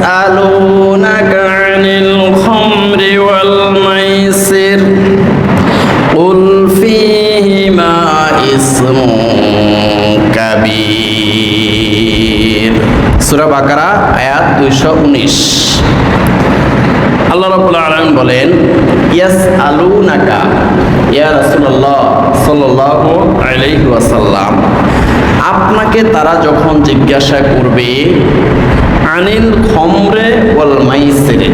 يسألونك عن الخمر والميسر قل فيهما اسم كبير সূরা বাকারা আয়াত 219 আল্লাহ রাব্বুল আলামিন বলেন ইয়াসআলুনাকা ইয়া রাসূলুল্লাহ সাল্লাল্লাহু আলাইহি ওয়াসাল্লাম আপনাকে তারা যখন জিজ্ঞাসা করবে আনিল খমরে ওয়াল মাইসিরে।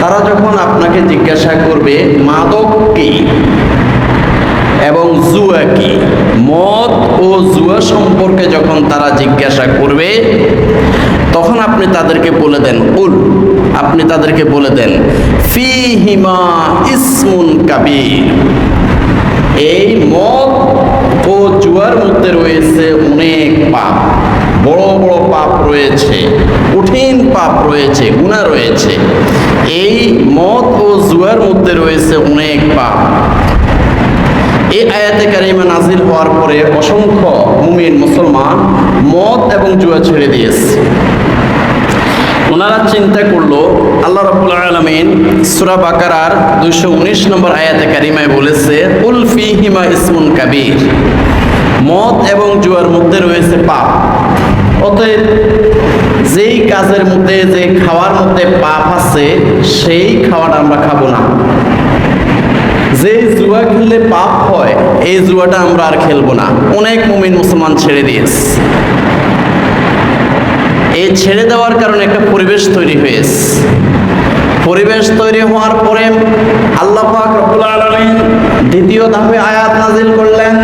তারা যখন আপনাকে জিজ্ঞাসা করবে, মাদক কি এবং জুয়া কি? মদ ও জুয়া সম্পর্কে যখন তারা জিজ্ঞাসা করবে, তখন আপনি তাদেরকে বলে দেন, উল। আপনি তাদেরকে বলে দেন ফি হিমা ইসমুন কাবির। এই মদ ও জুয়ার মধ্যে রয়েছে অনেক পাপ। রয়েছে, কঠিন পাপ রয়েছে গুণা রয়েছে। এই মদ ও জুয়ার মধ্যে রয়েছে অনেক পাপ। এই আয়াতে কারিমা নাজিল হওয়ার পরে অসংখ্য মুমিন মুসলমান মদ এবং জুয়া ছেড়ে দিয়েছে। ওনারা চিন্তা করল, আল্লাহ রাব্বুল আলামিন সূরা বাকারার 219 নম্বর আয়াতে কারিমায় বলেছে উলফি হিমা ইসমুন কাবীর। মদ এবং জুয়ার মধ্যে রয়েছে পাপ। অতএব যেই কাজের মধ্যে যে খাওয়ার মধ্যে পাপ আছে, সেই খাওয়াটা আমরা খাব না। যে জুয়া খেললে পাপ হয়, এই জুয়াটা আমরা আর খেলব না। অনেক মুমিন মুসলমান ছেড়ে দিয়েছে। এই ছেড়ে দেওয়ার কারণে একটা পরিবেশ তৈরি হয়েছে। পরিবেশ তৈরি হওয়ার পরে আল্লাহ দ্বিতীয় ধাপে আয়াত নাজিল করলেন।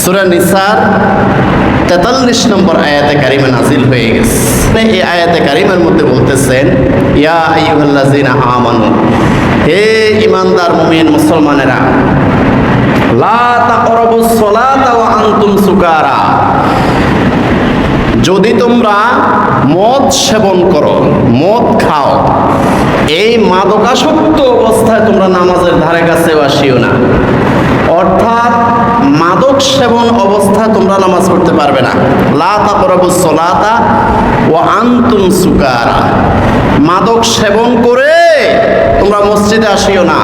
সূরা নিসার তেতাল্লিশ নম্বর আয়াতে কারিমে নাজিল হয়ে গেছে। এই আয়াতে কারিমের মধ্যে বলতেছেন, ইয়া আইয়ুহাল্লাযীনা আমানু, হে ইমানদার মুমিন মুসলমানেরা যদি তোমরা মদ সেবন করো, মদ খাও, এই মাদকাসক্ত অবস্থায় তোমরা নামাজের ধারে কাছে আসিও না। অর্থাৎ মাদক সেবন অবস্থায় তোমরা নামাজ পড়তে পারবে না। লা তাকরাবু সলাতা ও আন্তুম সুকারা। মাদক সেবন করে তোমরা মসজিদে আসিও না।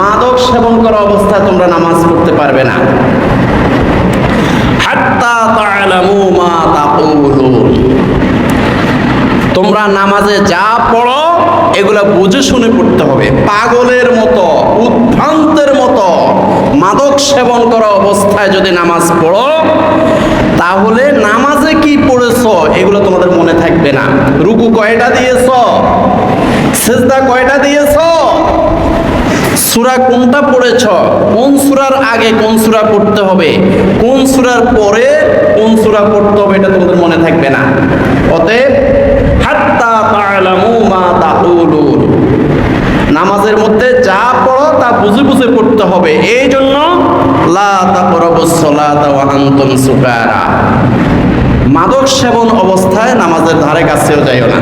মাদক সেবন করা অবস্থায় তোমরা নামাজ পড়তে পারবে না। তোমরা নামাজে যা পড়ো, এগুলা বুঝে শুনে পড়তে হবে। পাগলের মতো, উদ্ভ্রান্তের মতো মাদক সেবন করা অবস্থায় যদি নামাজ পড়ো, তাহলে নামাজে কি পড়েছো, এগুলো তোমাদের মনে থাকবে না। রুকু কয়টা দিয়েছ? সেজদা কয়টা দিয়েছ? সুরা কোনটা পড়েছ? কোন সুরার আগে কোন সুরা পড়তে হবে? কোন সুরার পরে কোন সুরা পড়তে হবে এটা তোমাদের মনে থাকবে না। অতএব, হাত্তা তা'লামু মা তাকুলুন। নামাজের মধ্যে যা পড়ো তা বুঝে বুঝে পড়তে হবে। এই জন্য, লা তাকরাবুস সালাতা ওয়া আনতুম সুকারা। মাদক সেবন অবস্থায় নামাজের ধারে কাছেও যাইও না।